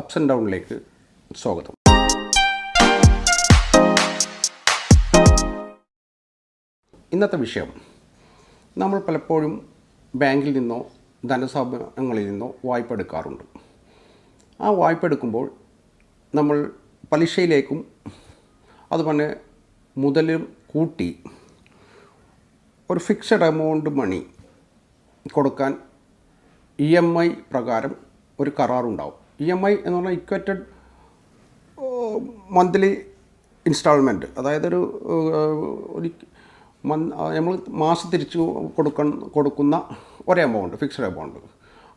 Ups and ഡൗണിലേക്ക് സ്വാഗതം. ഇന്നത്തെ വിഷയം നമ്മൾ പലപ്പോഴും ബാങ്കിൽ നിന്നോ ധനസ്ഥാപനങ്ങളിൽ നിന്നോ വായ്പ എടുക്കാറുണ്ട് ആ വായ്പ എടുക്കുമ്പോൾ നമ്മൾ പലിശയിലേക്കും അതുപോലെ മുതലും കൂട്ടി ഒരു ഫിക്സഡ് എമൗണ്ട് മണി കൊടുക്കാൻ ഇ എം ഐ പ്രകാരം ഒരു കരാറുണ്ടാവും. ഇ എം ഐ എന്ന് പറഞ്ഞാൽ ഇക്വറ്റഡ് മന്ത്ലി ഇൻസ്റ്റാൾമെന്റ് അതായത് ഒരു നമ്മൾ മാസം തിരിച്ച് കൊടുക്ക കൊടുക്കുന്ന ഒരേ എമൗണ്ട് ഫിക്സ്ഡ് എമൗണ്ട്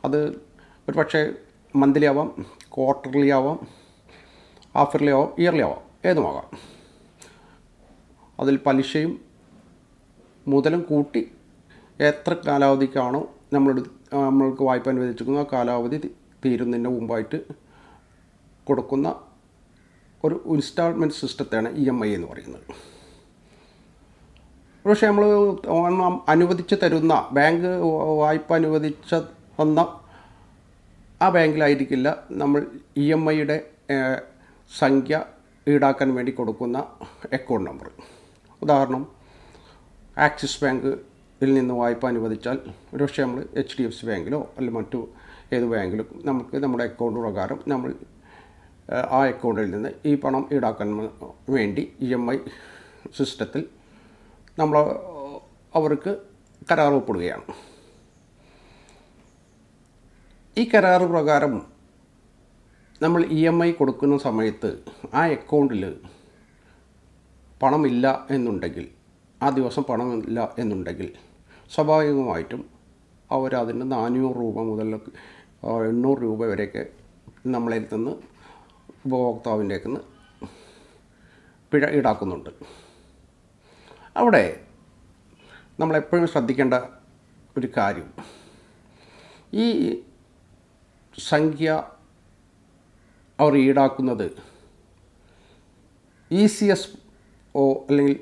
അത് ഒരു പക്ഷേ മന്ത്ലി ആവാം ക്വാർട്ടർലി ആവാം ഹാഫർലി ആവാം ഇയർലി ആവാം ഏതുമാകാം. അതിൽ പലിശയും മുതലും കൂട്ടി എത്ര കാലാവധിക്കാണോ നമ്മൾ നമ്മൾക്ക് വായ്പ അനുവദിച്ചിരിക്കുന്ന കാലാവധി തീരുന്നതിന് മുമ്പായിട്ട് കൊടുക്കുന്ന ഒരു ഇൻസ്റ്റാൾമെന്റ് സിസ്റ്റത്തെയാണ് ഇ എം ഐ എന്ന് പറയുന്നത്. പക്ഷേ നമ്മൾ അനുവദിച്ച് തരുന്ന ബാങ്ക് വായ്പ അനുവദിച്ച തന്ന ആ ബാങ്കിലായിരിക്കില്ല നമ്മൾ ഇ എം ഐയുടെ സംഖ്യ ഈടാക്കാൻ വേണ്ടി കൊടുക്കുന്ന അക്കൗണ്ട് നമ്പർ ഉദാഹരണം ആക്സിസ് ബാങ്കിൽ നിന്ന് വായ്പ അനുവദിച്ചാൽ ഒരുപക്ഷെ നമ്മൾ എച്ച് ഡി എഫ് സി ബാങ്കിലോ അല്ലെങ്കിൽ മറ്റു ഏത് ബാങ്കിലും നമുക്ക് നമ്മുടെ അക്കൗണ്ട് പ്രകാരം നമ്മൾ ആ അക്കൗണ്ടിൽ നിന്ന് ഈ പണം ഈടാക്കാൻ വേണ്ടി ഇ എം ഐ സിസ്റ്റത്തിൽ നമ്മൾ അവർക്ക് കരാർ ഒപ്പിടുകയാണ്. ഈ കരാർ പ്രകാരം നമ്മൾ ഇ എം ഐ കൊടുക്കുന്ന സമയത്ത് ആ അക്കൗണ്ടിൽ പണമില്ല എന്നുണ്ടെങ്കിൽ ആ ദിവസം പണമില്ല എന്നുണ്ടെങ്കിൽ സ്വാഭാവികമായിട്ടും അവരതിന് നാനൂറ് രൂപ മുതൽ എണ്ണൂറ് രൂപ വരെയൊക്കെ നമ്മളിൽ നിന്ന് ഉപഭോക്താവിന്റെ നിന്ന് പിഴ ഈടാക്കുന്നുണ്ട്. അവിടെ നമ്മളെപ്പോഴും ശ്രദ്ധിക്കേണ്ട ഒരു കാര്യം. ഈ സംഖ്യ അവർ ഈടാക്കുന്നത് ഇ സി എസ് ഒ അല്ലെങ്കിൽ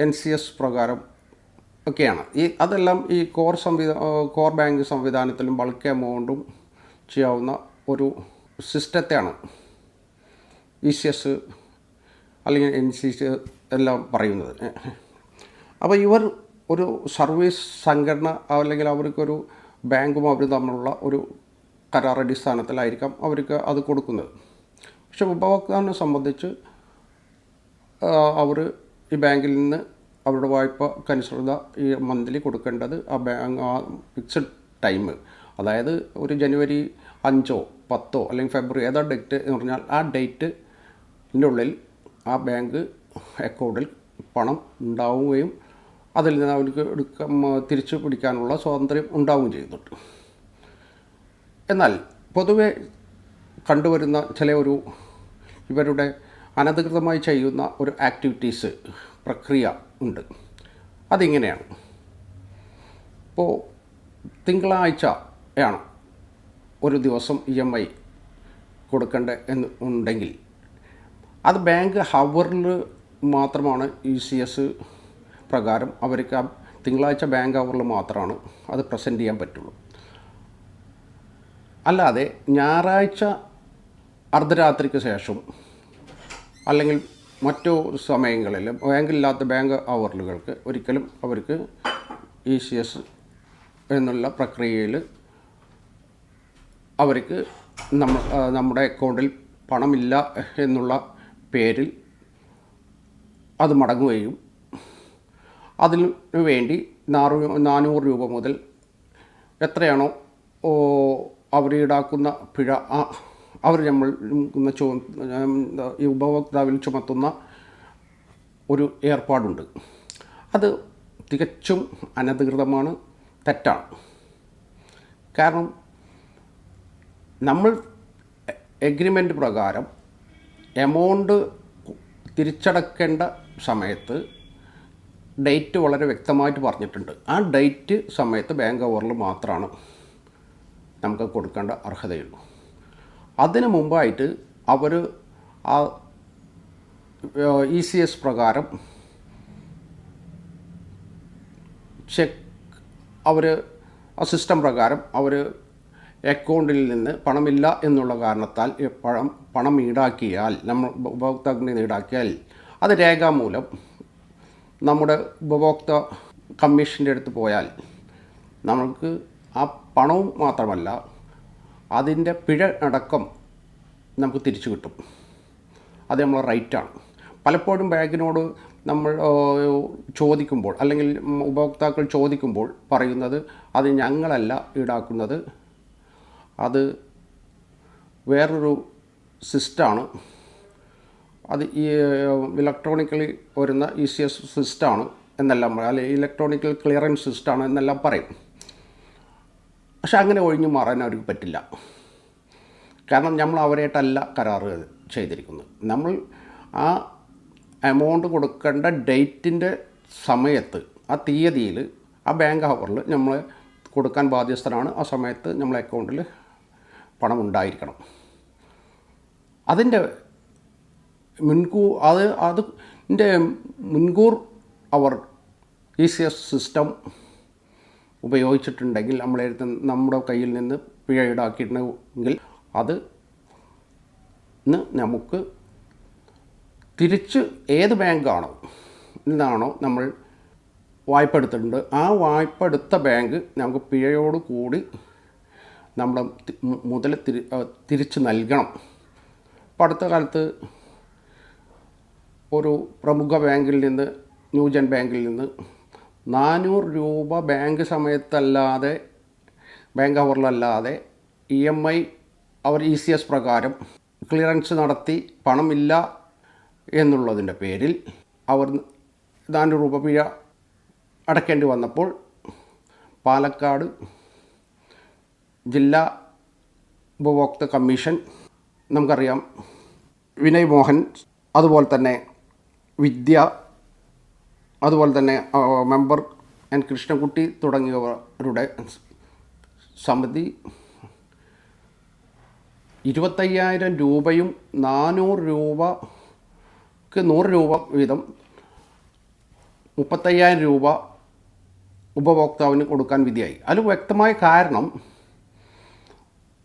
എൻ സി എസ് പ്രകാരം ഒക്കെയാണ്. ഈ അതെല്ലാം ഈ കോർ സംവിധാ കോർ ബാങ്ക് സംവിധാനത്തിലും ബൾക്ക് എമൗണ്ടും ചെയ്യാവുന്ന ഒരു സിസ്റ്റത്തെയാണ് ഇ സി എസ് അല്ലെങ്കിൽ എൻ സി സി എല്ലാം പറയുന്നത്. അപ്പോൾ ഇവർ ഒരു സർവീസ് സംഘടന അല്ലെങ്കിൽ അവർക്കൊരു ബാങ്കും അവരും തമ്മിലുള്ള ഒരു കരാർ അടിസ്ഥാനത്തിലായിരിക്കാം അവർക്ക് അത് കൊടുക്കുന്നത്. പക്ഷെ ഉപഭോക്താവിനെ സംബന്ധിച്ച് അവർ ഈ ബാങ്കിൽ നിന്ന് അവരുടെ വായ്പക്കനുസൃത ഈ മന്ത്ലി കൊടുക്കേണ്ടത് ആ ബാങ്ക് ആ ഫിക്സഡ് ടൈം അതായത് ഒരു ജനുവരി അഞ്ചോ പത്തോ അല്ലെങ്കിൽ ഫെബ്രുവരി ഏതാ ഡേറ്റ് എന്ന് പറഞ്ഞാൽ ആ ഡേറ്റിന്റെ ഉള്ളിൽ ആ ബാങ്ക് അക്കൗണ്ടിൽ പണം ഉണ്ടാവുകയും അതിൽ നിന്ന് അവർക്ക് എടുക്കാൻ തിരിച്ചു പിടിക്കാനുള്ള സ്വാതന്ത്ര്യം ഉണ്ടാവുകയും ചെയ്യുന്നുണ്ട് എന്നാൽ പൊതുവെ കണ്ടുവരുന്ന ചില ഒരു ഇവരുടെ അനധികൃതമായി ചെയ്യുന്ന ഒരു ആക്ടിവിറ്റീസ് പ്രക്രിയ ഉണ്ട്. അതിങ്ങനെയാണ്. ഇപ്പോൾ തിങ്കളാഴ്ചയാണ് ഒരു ദിവസം ഇ എം ഐ കൊടുക്കേണ്ട എന്ന് ഉണ്ടെങ്കിൽ അത് ബാങ്ക് ഹവറിൽ മാത്രമാണ് ഇ സി എസ് പ്രകാരം അവർക്ക് ആ തിങ്കളാഴ്ച ബാങ്ക് ഹവറിൽ മാത്രമാണ് അത് പ്രസന്റ് ചെയ്യാൻ പറ്റുള്ളൂ. അല്ലാതെ ഞായറാഴ്ച അർദ്ധരാത്രിക്ക് ശേഷം അല്ലെങ്കിൽ മറ്റു സമയങ്ങളിൽ ബാങ്കില്ലാത്ത ബാങ്ക് അവറുകൾക്ക് ഒരിക്കലും അവർക്ക് ഇ സി എസ് എന്നുള്ള പ്രക്രിയയിൽ അവർക്ക് നമ്മ നമ്മുടെ അക്കൗണ്ടിൽ പണമില്ല എന്നുള്ള പേരിൽ അത് മടങ്ങുകയും അതിനു വേണ്ടി നാറു നാനൂറ് രൂപ മുതൽ എത്രയാണോ അവർ ഈടാക്കുന്ന പിഴ ആ അവർ നമ്മൾ ചു ഈ ഉപഭോക്താവിൽ ചുമത്തുന്ന ഒരു ഏർപ്പാടുണ്ട്. അത് തികച്ചും അനധികൃതമാണ് തെറ്റാണ്. കാരണം നമ്മൾ എഗ്രിമെന്റ് പ്രകാരം എമൗണ്ട് തിരിച്ചടക്കേണ്ട സമയത്ത് ഡേറ്റ് വളരെ വ്യക്തമായിട്ട് പറഞ്ഞിട്ടുണ്ട്. ആ ഡേറ്റ് സമയത്ത് ബാങ്ക് ഓവറിൽ മാത്രമാണ് നമുക്ക് കൊടുക്കേണ്ട അർഹതയുള്ളൂ. അതിന് മുമ്പായിട്ട് അവർ ആ ഇ സി എസ് പ്രകാരം ചെക്ക് അവർ ആ സിസ്റ്റം പ്രകാരം അവർ അക്കൗണ്ടിൽ നിന്ന് പണമില്ല എന്നുള്ള കാരണത്താൽ പണം പണം ഈടാക്കിയാൽ നമ്മൾ ഉപഭോക്താക്കളിൽ ഈടാക്കിയാൽ അത് രേഖാമൂലം നമ്മുടെ ഉപഭോക്ത കമ്മീഷന്റെ അടുത്ത് പോയാൽ നമുക്ക് ആ പണവും മാത്രമല്ല അതിന്റെ പിഴ അടക്കം നമുക്ക് തിരിച്ചു കിട്ടും. അത് നമ്മളെ റൈറ്റാണ് പലപ്പോഴും ബാങ്കിനോട് നമ്മൾ ചോദിക്കുമ്പോൾ അല്ലെങ്കിൽ ഉപഭോക്താക്കൾ ചോദിക്കുമ്പോൾ പറയുന്നത് അത് ഞങ്ങളല്ല ഈടാക്കുന്നത്. അത് വേറൊരു സിസ്റ്റാണ്. അത് ഈ ഇലക്ട്രോണിക്കലി വരുന്ന ഇ സി എസ് സിസ്റ്റാണ് എന്നെല്ലാം അല്ലെങ്കിൽ ഇലക്ട്രോണിക്കൽ ക്ലിയറൻസ് സിസ്റ്റാണ് എന്നെല്ലാം പറയും. പക്ഷെ അങ്ങനെ ഒഴിഞ്ഞു മാറാൻ അവർക്ക് പറ്റില്ല. കാരണം നമ്മൾ അവരായിട്ടല്ല കരാറ് ചെയ്തിരിക്കുന്നത്. നമ്മൾ ആ എമൗണ്ട് കൊടുക്കേണ്ട ഡേറ്റിന്റെ സമയത്ത് ആ തീയതിയിൽ ആ ബാങ്ക് ഹവറിൽ നമ്മൾ കൊടുക്കാൻ ബാധ്യസ്ഥനാണ്. ആ സമയത്ത് നമ്മളെ അക്കൗണ്ടിൽ പണം ഉണ്ടായിരിക്കണം. അതിന്റെ മുൻകൂർ അത് അതിന്റെ മുൻകൂർ അവർ ഇ സി എസ് സിസ്റ്റം ഉപയോഗിച്ചിട്ടുണ്ടെങ്കിൽ നമ്മൾ എഴുത്ത് നമ്മുടെ കയ്യിൽ നിന്ന് പിഴ ഈടാക്കിയിട്ടുണ്ടെങ്കിൽ അത് നമുക്ക് തിരിച്ച് ഏത് ബാങ്കാണോ എന്താണോ നമ്മൾ വായ്പ എടുത്തിട്ടുണ്ട് ആ വായ്പ എടുത്ത ബാങ്ക് നമുക്ക് പിഴയോട് കൂടി നമ്മുടെ മുതൽ തിരി തിരിച്ച് നൽകണം. അപ്പോൾ അടുത്ത കാലത്ത് ഒരു പ്രമുഖ ബാങ്കിൽ നിന്ന് ന്യൂജൻ ബാങ്കിൽ നിന്ന് നാനൂറ് രൂപ ബാങ്ക് സമയത്തല്ലാതെ ബാങ്ക് അവറിലല്ലാതെ ഇ എം ഐ അവർ ഇ സി എസ് പ്രകാരം ക്ലിയറൻസ് നടത്തി പണമില്ല എന്നുള്ളതിന്റെ പേരിൽ അവർ നാനൂറ് രൂപ പിഴ അടയ്ക്കേണ്ടി വന്നപ്പോൾ പാലക്കാട് ജില്ലാ ഉപഭോക്തൃ കമ്മീഷൻ നമുക്കറിയാം വിനയ് മോഹൻ അതുപോലെ തന്നെ വിദ്യ അതുപോലെ തന്നെ മെമ്പർ എൻ കൃഷ്ണൻകുട്ടി തുടങ്ങിയവരുടെ സമിതി ഇരുപത്തയ്യായിരം രൂപയും നാനൂറ് രൂപക്ക് നൂറ് രൂപ വീതം മുപ്പത്തയ്യായിരം രൂപ ഉപഭോക്താവിന് കൊടുക്കാൻ വിധിയായി. അതിൽ വ്യക്തമായ കാരണം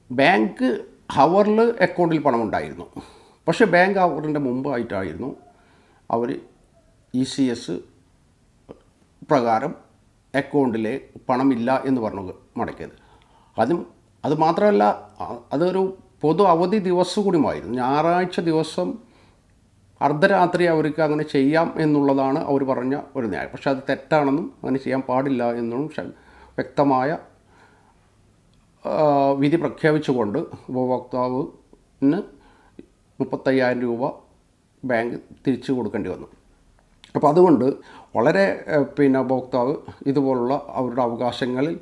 ബാങ്ക് ഹവറിൽ അക്കൗണ്ടിൽ പണമുണ്ടായിരുന്നു. പക്ഷേ ബാങ്ക് ഹവറിന്റെ മുമ്പായിട്ടായിരുന്നു അവർ ഇ സി എസ് പ്രകാരം അക്കൗണ്ടിലെ പണമില്ല എന്ന് പറഞ്ഞു മടക്കിയത്. അതും അത് മാത്രമല്ല അതൊരു പൊതു അവധി ദിവസം കൂടിയുമായിരുന്നു. ഞായറാഴ്ച ദിവസം അർദ്ധരാത്രി അവർക്ക് അങ്ങനെ ചെയ്യാം എന്നുള്ളതാണ് അവർ പറഞ്ഞ ഒരു ന്യായം. പക്ഷെ അത് തെറ്റാണെന്നും അങ്ങനെ ചെയ്യാൻ പാടില്ല എന്നും വ്യക്തമായ വിധി പ്രഖ്യാപിച്ചുകൊണ്ട് ഉപഭോക്താവിന് മുപ്പത്തയ്യായിരം രൂപ ബാങ്ക് തിരിച്ചു കൊടുക്കേണ്ടി വന്നു. അപ്പോൾ അതുകൊണ്ട് വളരെ പിന്നെ ഉപഭോക്താവ് ഇതുപോലുള്ള അവരുടെ അവകാശങ്ങളിൽ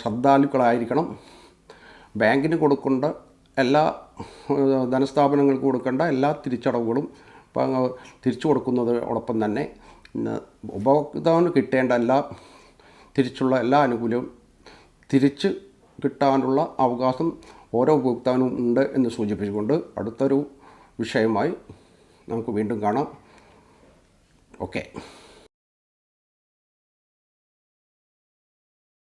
ശ്രദ്ധാലുക്കളായിരിക്കണം. ബാങ്കിന് കൊടുക്കേണ്ട എല്ലാ ധനസ്ഥാപനങ്ങൾക്ക് കൊടുക്കേണ്ട എല്ലാ തിരിച്ചടവുകളും തിരിച്ചു കൊടുക്കുന്നതോടൊപ്പം തന്നെ ഉപഭോക്താവിന് കിട്ടേണ്ട എല്ലാ തിരിച്ചുള്ള എല്ലാ ആനുകൂല്യവും തിരിച്ച് കിട്ടാനുള്ള അവകാശം ഓരോ ഉപഭോക്താവിനും ഉണ്ട് എന്ന് സൂചിപ്പിച്ചുകൊണ്ട് അടുത്തൊരു വിഷയമായി നമുക്ക് വീണ്ടും കാണാം. ഓക്കെ